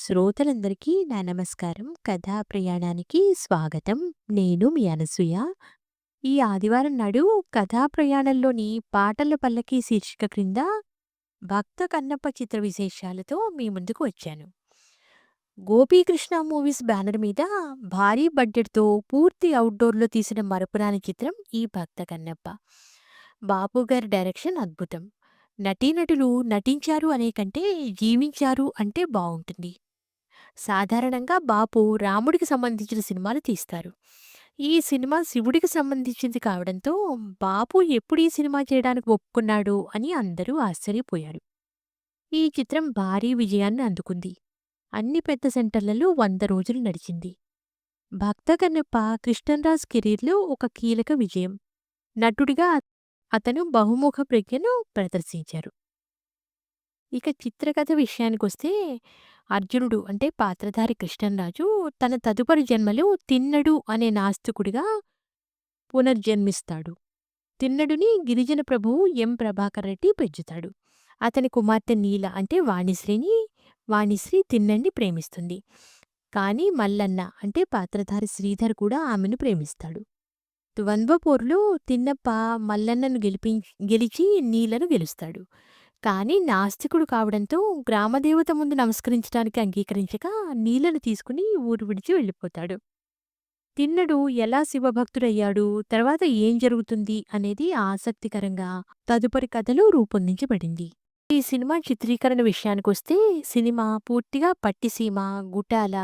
శ్రోతలందరికీ నా నమస్కారం. కథా ప్రయాణానికి స్వాగతం. నేను మీ అనసూయ. ఈ ఆదివారం నాడు కథా ప్రయాణంలోని పాటల పల్లకి శీర్షిక క్రింద భక్త కన్నప్ప చిత్ర విశేషాలతో మీ ముందుకు వచ్చాను. గోపీకృష్ణ మూవీస్ బ్యానర్ మీద భారీ బడ్జెట్‌తో పూర్తి అవుట్డోర్లో తీసిన మరపురాని చిత్రం ఈ భక్త కన్నప్ప. బాపు గారి డైరెక్షన్ అద్భుతం. నటీనటులు నటించారు అనే కంటే జీవించారు అంటే బాగుంటుంది సాధారణంగా బాపు రాముడికి సంబంధించిన సినిమాలు తీస్తారు. ఈ సినిమా శివుడికి సంబంధించింది కావడంతో బాపు ఎప్పుడు ఈ సినిమా చేయడానికి ఒప్పుకున్నాడు అని అందరూ ఆశ్చర్యపోయారు. ఈ చిత్రం భారీ విజయాన్ని అందుకుంది. అన్ని పెద్ద సెంటర్లలో వంద రోజులు నడిచింది. భక్త కన్నప్ప కృష్ణరాజ్ కెరీర్‌లో ఒక కీలక విజయం. నటుడిగా అతను బహుముఖ ప్రజ్ఞను ప్రదర్శించారు. ఇక చిత్రకథ విషయానికొస్తే అర్జునుడు అంటే పాత్రధారి కృష్ణంరాజు తన తదుపరి జన్మలో తిన్నడు అనే నాస్తికుడిగా పునర్జన్మిస్తాడు. తిన్నడుని గిరిజన ప్రభువు ఎం. ప్రభాకర్ రెడ్డి పెంచుతాడు. అతని కుమార్తె నీల అంటే వాణిశ్రీని వాణిశ్రీ తిన్నడిని ప్రేమిస్తుంది. కానీ మల్లన్న అంటే పాత్రధారి శ్రీధర్ కూడా ఆమెను ప్రేమిస్తాడు. ద్వంద్వ పోరులో తిన్నప్ప మల్లన్నను గెలిపిం గెలిచి నీలను గెలుస్తాడు. కానీ నాస్తికుడు కావడంతో గ్రామదేవత ముందు నమస్కరించడానికి అంగీకరించక నీళ్ళను తీసుకుని ఊరు విడిచి వెళ్ళిపోతాడు. తిన్నడు ఎలా శివభక్తుడయ్యాడు, తర్వాత ఏం జరుగుతుంది అనేది ఆసక్తికరంగా తదుపరి కథలో రూపొందించబడింది. ఈ సినిమా చిత్రీకరణ విషయానికొస్తే సినిమా పూర్తిగా పట్టిసీమ, గుటాల,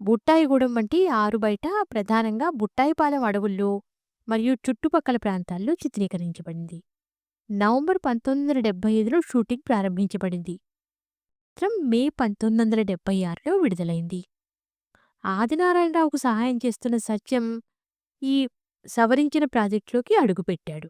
బుట్టాయిగూడెం వంటి ఆరు బయట ప్రధానంగా బుట్టాయిపాలెం అడవుల్లో మరియు చుట్టుపక్కల ప్రాంతాల్లో చిత్రీకరించబడింది. నవంబర్ 1975లో షూటింగ్ ప్రారంభించబడింది. చిత్రం మే 1976లో విడుదలైంది. ఆదినారాయణరావుకు సహాయం చేస్తున్న సత్యం ఈ సవరించిన ప్రాజెక్టులోకి అడుగుపెట్టాడు.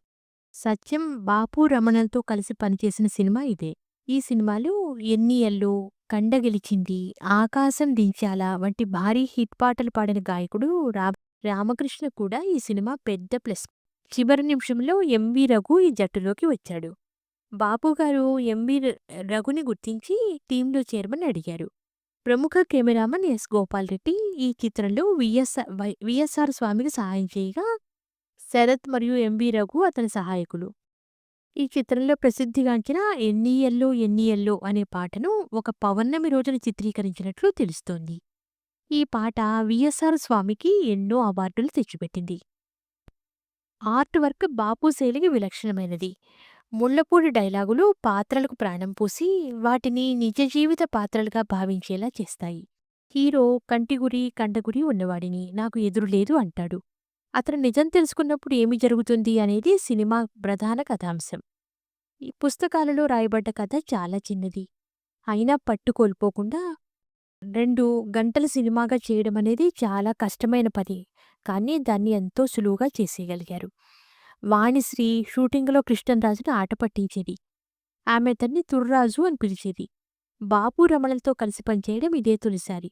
సత్యం, బాపు రమణలతో కలిసి పనిచేసిన సినిమా ఇదే. ఈ సినిమాలు ఎన్నియల్లో, కండ గెలిచింది, ఆకాశం దించాల వంటి భారీ హిట్ పాటలు పాడిన గాయకుడు రా రామకృష్ణ కూడా ఈ సినిమా పెద్ద ప్లస్. చివరి నిమిషంలో ఎంవి రఘు ఈ జట్టులోకి వచ్చాడు. బాపుగారు ఎంవి రఘుని గుర్తించి టీంలో చేరమని అడిగారు. ప్రముఖ కెమెరామన్ ఎస్. గోపాల్‌రెడ్డి ఈ చిత్రంలో విఎస్ఆర్ విఎస్ఆర్ స్వామికి సహాయం చేయగా, శరత్ మరియు ఎంవి రఘు అతని సహాయకులు. ఈ చిత్రంలో ప్రసిద్ధిగాంచిన ఎన్నియల్లో ఎన్నియల్లో అనే పాటను ఒక పౌర్ణమి రోజున చిత్రీకరించినట్లు తెలుస్తోంది. ఈ పాట విఎస్ఆర్ స్వామికి ఎన్నో అవార్డులు తెచ్చిపెట్టింది. ఆర్ట్ వర్క్ బాపు శైలికి విలక్షణమైనది. ముళ్ళపూడి డైలాగులు పాత్రలకు ప్రాణం పోసి వాటిని నిజ జీవిత పాత్రలుగా భావించేలా చేస్తాయి. హీరో కంటిగురి, కండగురి ఉన్నవాడిని నాకు ఎదురులేదు అంటాడు. అతను నిజం తెలుసుకున్నప్పుడు ఏమి జరుగుతుంది అనేది సినిమా ప్రధాన కథాంశం. ఈ పుస్తకాలలో రాయబడ్డ కథ చాలా చిన్నది. అయినా పట్టు కోల్పోకుండా రెండు గంటల సినిమాగా చేయడమనేది చాలా కష్టమైన పని. కానీ దాన్ని ఎంతో సులువుగా చేసేయగలిగారు. వాణిశ్రీ షూటింగ్‌లో కృష్ణరాజును ఆట పట్టించేది. ఆమె అతన్ని తుర్రాజు అని పిలిచేది. బాపు రమణలతో కలిసి పనిచేయడం ఇదే తొలిసారి.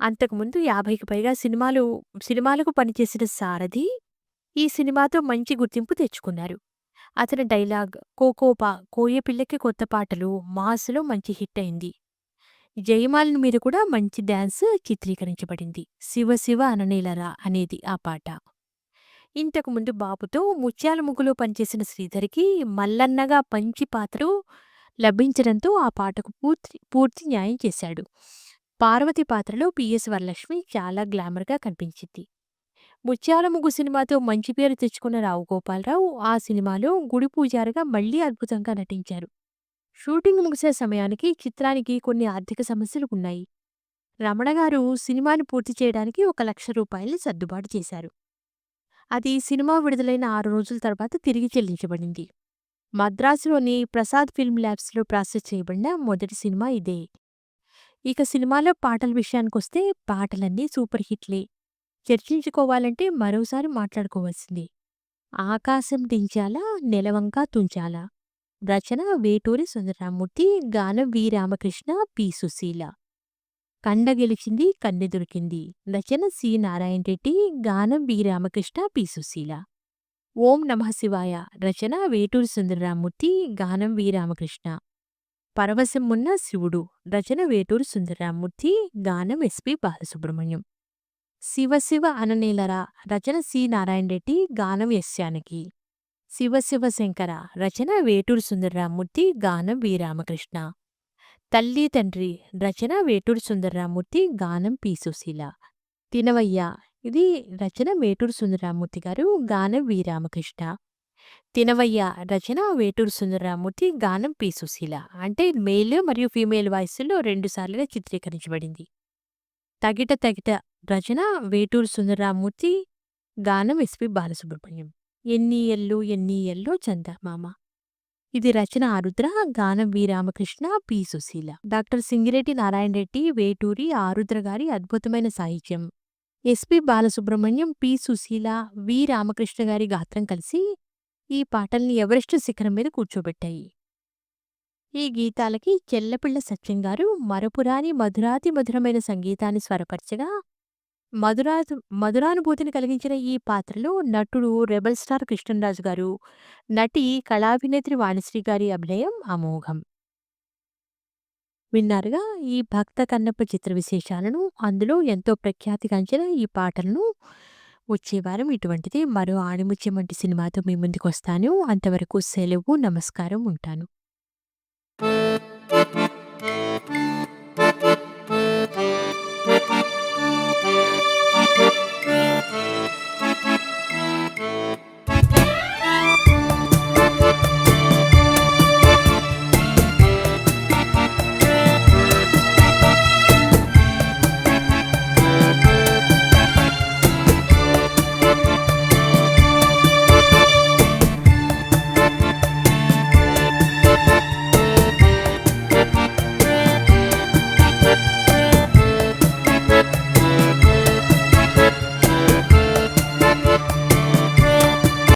అంతకుముందు 50కి పైగా సినిమాలు సినిమాలకు పనిచేసిన సారథి ఈ సినిమాతో మంచి గుర్తింపు తెచ్చుకున్నారు. అతని డైలాగ్ 'కోకోపా కోయపిల్లకి కొత్త పాటలు' మాస్‌లో మంచి హిట్ అయింది. జయమాలిని మీద కూడా మంచి డ్యాన్స్ చిత్రీకరించబడింది. 'శివ శివ అననేలరా' అనేది ఆ పాట. ఇంతకుముందు బాపుతో ముత్యాల ముగ్గులో పనిచేసిన శ్రీధర్‌కి మల్లన్నగా మంచి పాత్ర లభించడంతో ఆ పాటకు పూర్తి పూర్తి న్యాయం చేశాడు. పార్వతి పాత్రలో పిఎస్ వరలక్ష్మి చాలా గ్లామర్‌గా కనిపించింది. ముత్యాల ముగ్గు సినిమాతో మంచి పేరు తెచ్చుకున్న రావు గోపాలరావు ఆ సినిమాలో గుడి పూజారిగా మళ్ళీ అద్భుతంగా నటించారు. షూటింగ్ ముగిసే సమయానికి చిత్రానికి కొన్ని ఆర్థిక సమస్యలు ఉన్నాయి. రమణ గారు సినిమాని పూర్తి చేయడానికి ఒక లక్ష రూపాయలు సర్దుబాటు చేశారు. అది సినిమా విడుదలైన ఆరు రోజుల తర్వాత తిరిగి చెల్లించబడింది. మద్రాసులోని ప్రసాద్ ఫిల్మ్ ల్యాబ్స్‌లో ప్రాసెస్ చేయబడిన మొదటి సినిమా ఇదే. ఇక సినిమాలో పాటల విషయానికొస్తే పాటలన్నీ సూపర్ హిట్లే. చర్చించుకోవాలంటే మరోసారి మాట్లాడుకోవాల్సిందే. 'ఆకాశం దించాలా నెలవంక తుంచాలా రచన వేటూరి సుందరరామ్మూర్తి గానం వి. రామకృష్ణ, పి. సుశీల. 'కండ గెలిచింది కన్నె దొరికింది' రచన సి. నారాయణరెడ్డి గానం బి రామకృష్ణ, పి. సుశీల. 'ఓం నమః శివాయ' రచన వేటూరి సుందరరామూర్తి గానం వి. రామకృష్ణ. పరవశమున్న శివుడు రచన వేటూరి సుందరరామూర్తి గానం ఎస్పి బాలసుబ్రహ్మణ్యం శివ శివ అననేలరా రచన సి నారాయణ రెడ్డి గానం ఎస్ జానకి శివ శంకర రచన వేటూరు సుందరరామూర్తి గానం వి రామకృష్ణ. తల్లి తండ్రి రచన వేటూరు సుందరరామూర్తి గానం పి సుశీల. తినవయ్య ఇది రచన వేటూరు సుందరరామూర్తి గారు గానం వి రామకృష్ణ. తినవయ్య రచన వేటూరు సుందరరామూర్తి గానం పి సుశీల. అంటే మేల్ మరియు ఫీమేల్ వాయిస్లో రెండుసార్లుగా చిత్రీకరించబడింది. తగిట తగిట రచన వేటూరు సుందరరామూర్తి గానం ఎస్పి బాలసుబ్రహ్మణ్యం. ఎన్నీయల్లు ఎన్నీయల్లు ఎన్ని ఎల్లో చందమామ ఇది రచన ఆరుద్ర గానం V Ramakrishna P Susheela. Doctor Singireddy Narayana Reddy Veturi Arudra గారి అద్భుతమైన సాహిత్యం. S P Balasubrahmanyam P Susheela V Ramakrishna గారి గాత్రం కలిసి ఈ పాటల్ని ఎవరెస్ట్ శిఖరం మీద కూర్చోబెట్టాయి. ఈ గీతాలకి చెల్లపిళ్ళ సత్యం గారు మరపురాని మధురాతి మధురమైన సంగీతాన్ని స్వరపరచగా మధురా మధురానుభూతిని కలిగించిన ఈ పాత్రలో నటుడు రెబల్ స్టార్ కృష్ణరాజు గారు నటి కళాభినేత్రి వాణిశ్రీ గారి అభినయం అమోఘం. విన్నారుగా? ఈ భక్త కన్నప్ప చిత్ర విశేషాలను అందులో ఎంతో ప్రఖ్యాతిగాంచిన ఈ పాటలను వచ్చే వారం ఇటువంటిది మరో ఆణిముత్యం వంటి సినిమాతో మీ ముందుకు వస్తాను అంతవరకు సెలవు నమస్కారం ఉంటాను.